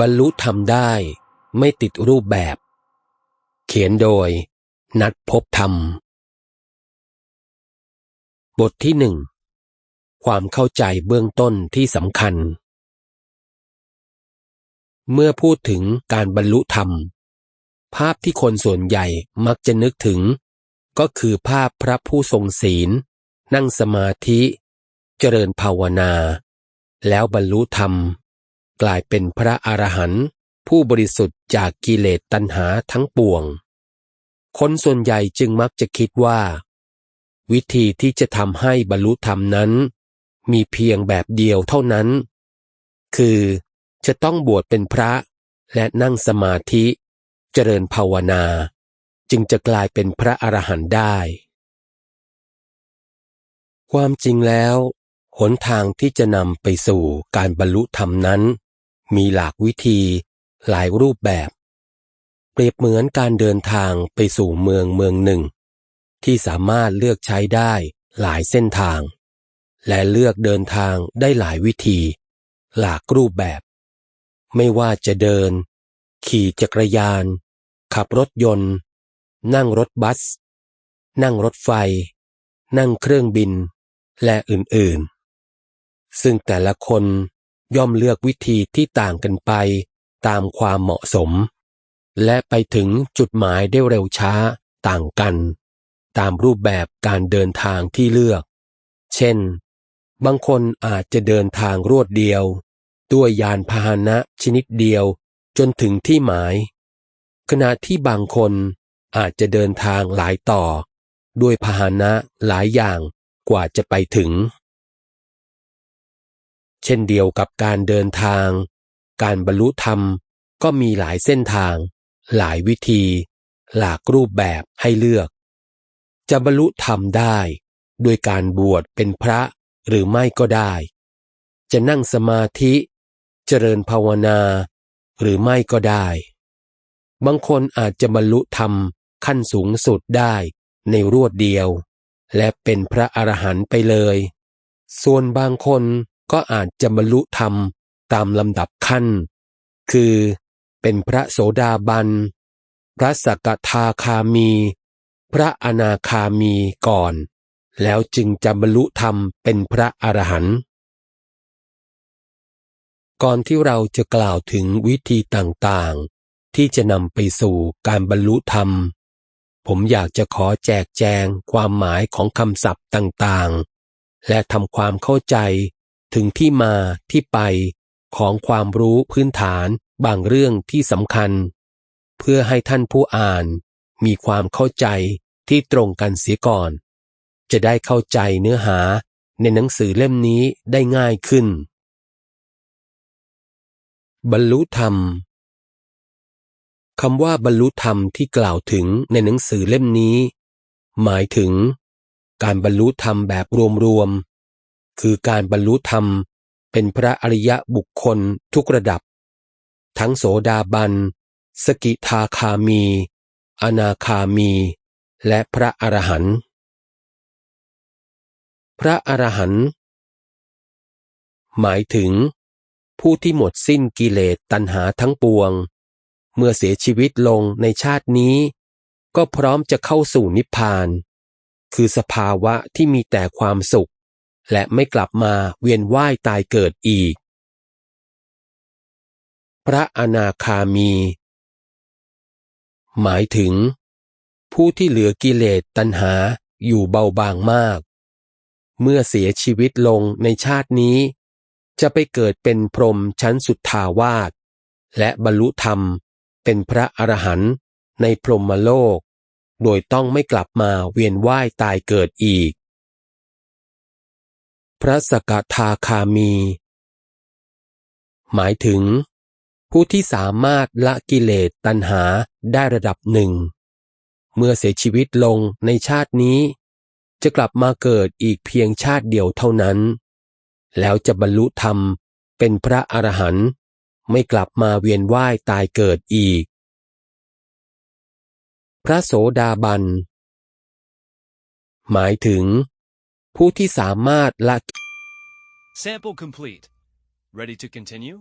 บรรลุธรรมได้ไม่ติดรูปแบบ เขียนโดย นัดพบธรรม บทที่หนึ่งความเข้าใจเบื้องต้นที่สำคัญ เมื่อพูดถึงการบรรลุธรรม ภาพที่คนส่วนใหญ่มักจะนึกถึง ก็คือภาพพระผู้ทรงศีล นั่งสมาธิ เจริญภาวนา แล้วบรรลุธรรม กลายเป็นพระอรหันต์ผู้บริสุทธิ์จากกิเลสตัณหาทั้งปวง คนส่วนใหญ่จึงมักจะคิดว่า วิธีที่จะทำให้บรรลุธรรมนั้น มีเพียงแบบเดียวเท่านั้น คือจะต้องบวชเป็นพระและนั่งสมาธิ เจริญภาวนา จึงจะกลายเป็นพระอรหันต์ได้ ความจริงแล้ว หนทางที่จะนำไปสู่การบรรลุธรรมนั้น มีหลากวิธี หลายรูปแบบ เปรียบเหมือนการเดินทางไปสู่เมืองเมืองหนึ่ง ที่สามารถเลือกใช้ได้หลายเส้นทาง และเลือกเดินทางได้หลายวิธี หลากรูปแบบ ไม่ว่าจะเดิน ขี่จักรยาน ขับรถยนต์ นั่งรถบัส นั่งรถไฟ นั่งเครื่องบิน และอื่นๆ ซึ่งแต่ละคนย่อมเลือกวิธีที่ต่างกันไปตามความเหมาะสม และไปถึงจุดหมายได้เร็วช้าต่างกัน ตามรูปแบบการเดินทางที่เลือก เช่น บางคนอาจจะเดินทางรวดเดียว ด้วยยานพาหนะชนิดเดียวจนถึงที่หมาย ขณะที่บางคนอาจจะเดินทางหลายต่อ ด้วยพาหนะหลายอย่างกว่าจะไปถึง เช่นเดียวกับการเดินทาง การบรรลุธรรมก็มีหลายเส้นทาง หลายวิธี หลากรูปแบบให้เลือก จะบรรลุธรรมได้ด้วยการบวชเป็นพระหรือไม่ก็ได้ จะนั่งสมาธิ เจริญภาวนา หรือไม่ก็ได้ บางคนอาจจะบรรลุธรรมขั้นสูงสุดได้ในรวดเดียว และเป็นพระอรหันต์ไปเลย ส่วนบางคน ก็อาจจะบรรลุธรรมตามลำดับขั้น คือเป็นพระโสดาบัน พระสกทาคามี พระอนาคามีก่อน แล้วจึงจะบรรลุธรรมเป็นพระอรหันต์ก่อนที่เราจะกล่าวถึงวิธีต่างๆ ที่จะนำไปสู่การบรรลุธรรม ผมอยากจะขอแจกแจงความหมายของคำศัพท์ต่างๆ และทำความเข้าใจ ถึงที่มาที่ไปของความรู้พื้นฐานบางเรื่องที่สำคัญ เพื่อให้ท่านผู้อ่าน มีความเข้าใจที่ตรงกันเสียก่อน จะได้เข้าใจเนื้อหาในหนังสือเล่มนี้ได้ง่ายขึ้น บรรลุธรรมคำว่าบรรลุธรรมที่กล่าวถึงในหนังสือเล่มนี้ หมายถึง การบรรลุธรรมแบบรวม คือการบรรลุธรรมเป็นพระอริยะบุคคลทุกระดับ ทั้งโสดาบัน สกิทาคามี อนาคามี และพระอรหันต์พระอรหันต์หมายถึง ผู้ที่หมดสิ้นกิเลสตัณหาทั้งปวง เมื่อเสียชีวิตลงในชาตินี้ ก็พร้อมจะเข้าสู่นิพพาน คือสภาวะที่มีแต่ความสุข และไม่กลับมาเวียนว่ายตายเกิดอีก พระอนาคามี หมายถึง ผู้ที่เหลือกิเลสตัณหาอยู่เบาบางมาก เมื่อเสียชีวิตลงในชาตินี้ จะไปเกิดเป็นพรหมชั้นสุดทาวาสและบรรลุธรรมเป็นพระอรหันต์ในพรหมโลก โดยต้องไม่กลับมาเวียนว่ายตายเกิดอีก พระสกทาคามี หมายถึง ผู้ที่สามารถละกิเลสตัณหาได้ระดับหนึ่ง เมื่อเสียชีวิตลงในชาตินี้ จะกลับมาเกิดอีกเพียงชาติเดียวเท่านั้น แล้วจะบรรลุธรรมเป็นพระอรหันต์ไม่กลับมาเวียนว่ายตายเกิดอีก พระโสดาบัน หมายถึง ผู้ที่สามารถละ Sample complete. Ready to continue?